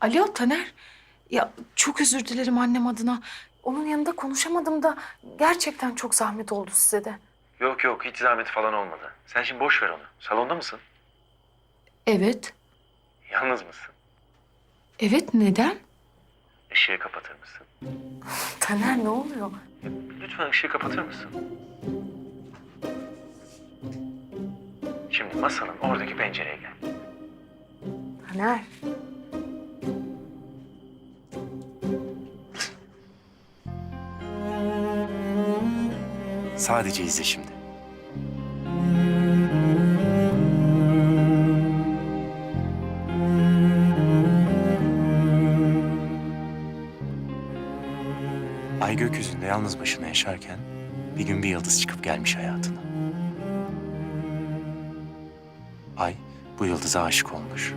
Alo Taner. Ya çok özür dilerim annem adına. Onun yanında konuşamadım da gerçekten çok zahmet oldu size de. Yok yok hiç zahmet falan olmadı. Sen şimdi boş ver onu. Salonda mısın? Evet. Yalnız mısın? Evet neden? Işığı kapatır mısın? Taner ne oluyor? Lütfen ışığı kapatır mısın? Şimdi masanın oradaki pencereye gel. Taner. Sadece izle şimdi. Ay gökyüzünde yalnız başına yaşarken bir gün bir yıldız çıkıp gelmiş hayatına. Ay bu yıldıza aşık olmuş.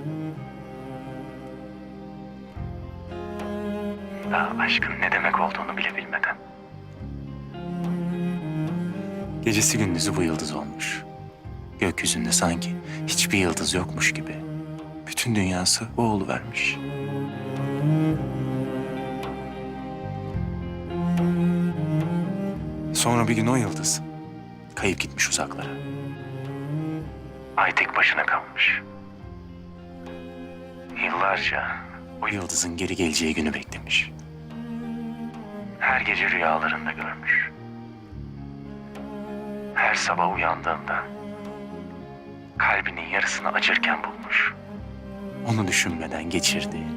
Daha aşkın ne demek olduğunu bile bilmeden. Gecesi gündüzü bu yıldız olmuş. Gökyüzünde sanki hiçbir yıldız yokmuş gibi. Bütün dünyası o vermiş. Sonra bir gün o yıldız kayıp gitmiş uzaklara. Ay tek başına kalmış. Yıllarca o yıldızın geri geleceği günü beklemiş. Her gece rüyalarında görmüş. Her sabah uyandığında kalbinin yarısını acırken bulmuş. Onu düşünmeden geçirdiği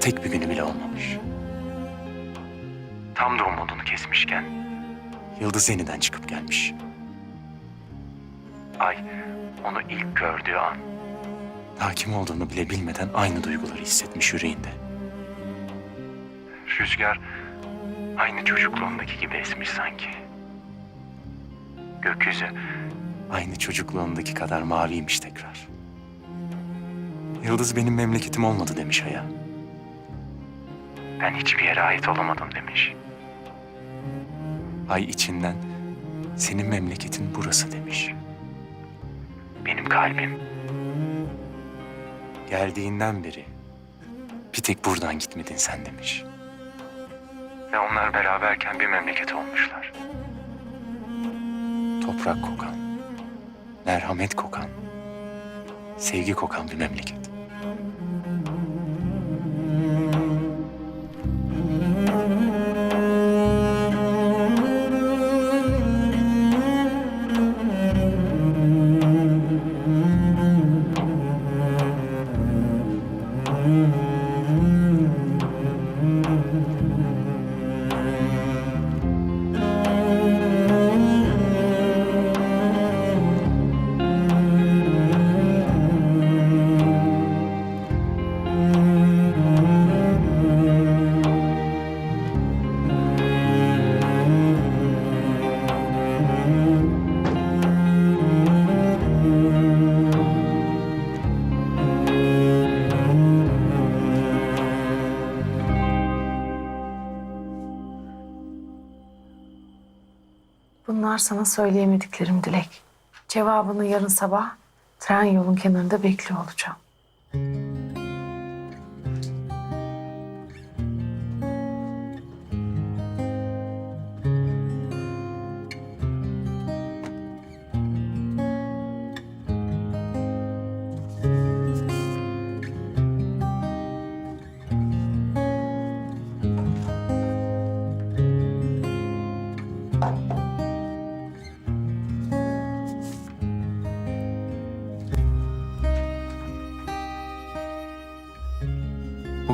tek bir günü bile olmamış. Tam da umudunu kesmişken yıldız yeniden çıkıp gelmiş. Ay onu ilk gördüğü an daha kim olduğunu bile bilmeden aynı duyguları hissetmiş yüreğinde. Rüzgar aynı çocukluğundaki gibi esmiş sanki. Gökyüzü aynı çocukluğundaki kadar maviymiş tekrar. Yıldız benim memleketim olmadı demiş Aya. Ben hiçbir yere ait olamadım demiş. Ay içinden senin memleketin burası demiş. Benim kalbim geldiğinden beri bir tek buradan gitmedin sen demiş. Ve onlar beraberken bir memleket olmuşlar. Toprak kokan, merhamet kokan, sevgi kokan bir memleket. Bunlar sana söyleyemediklerim Dilek. Cevabını yarın sabah tren yolun kenarında bekliyor olacağım.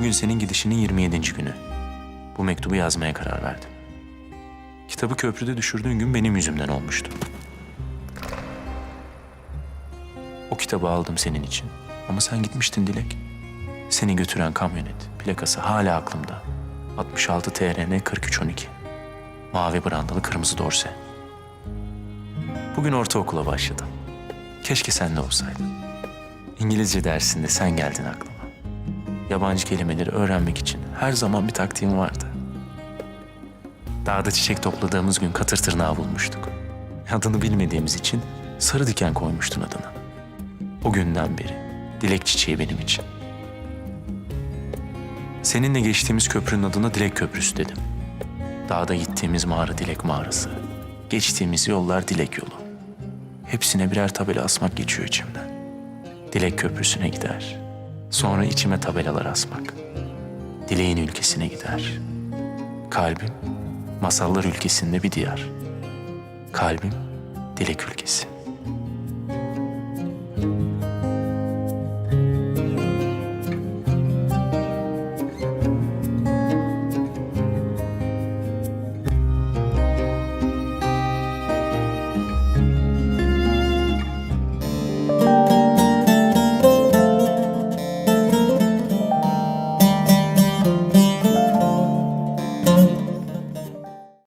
Bugün senin gidişinin 27. günü. Bu mektubu yazmaya karar verdim. Kitabı köprüde düşürdüğün gün benim yüzümden olmuştu. O kitabı aldım senin için. Ama sen gitmiştin Dilek. Seni götüren kamyonet. Plakası hala aklımda. 66 TRN 4312. Mavi brandalı kırmızı dorse. Bugün ortaokula başladım. Keşke sen de olsaydın. İngilizce dersinde sen geldin aklıma. Yabancı kelimeleri öğrenmek için her zaman bir taktiğim vardı. Dağda çiçek topladığımız gün katır tırnağı bulmuştuk. Adını bilmediğimiz için sarı diken koymuştun adına. O günden beri dilek çiçeği benim için. Seninle geçtiğimiz köprünün adına Dilek Köprüsü dedim. Dağda gittiğimiz mağara Dilek Mağarası. Geçtiğimiz yollar Dilek Yolu. Hepsine birer tabela asmak geçiyor içimden. Dilek Köprüsü'ne gider. Sonra içime tabelalar asmak. Dileğin ülkesine gider. Kalbim masallar ülkesinde bir diyar. Kalbim dilek ülkesi.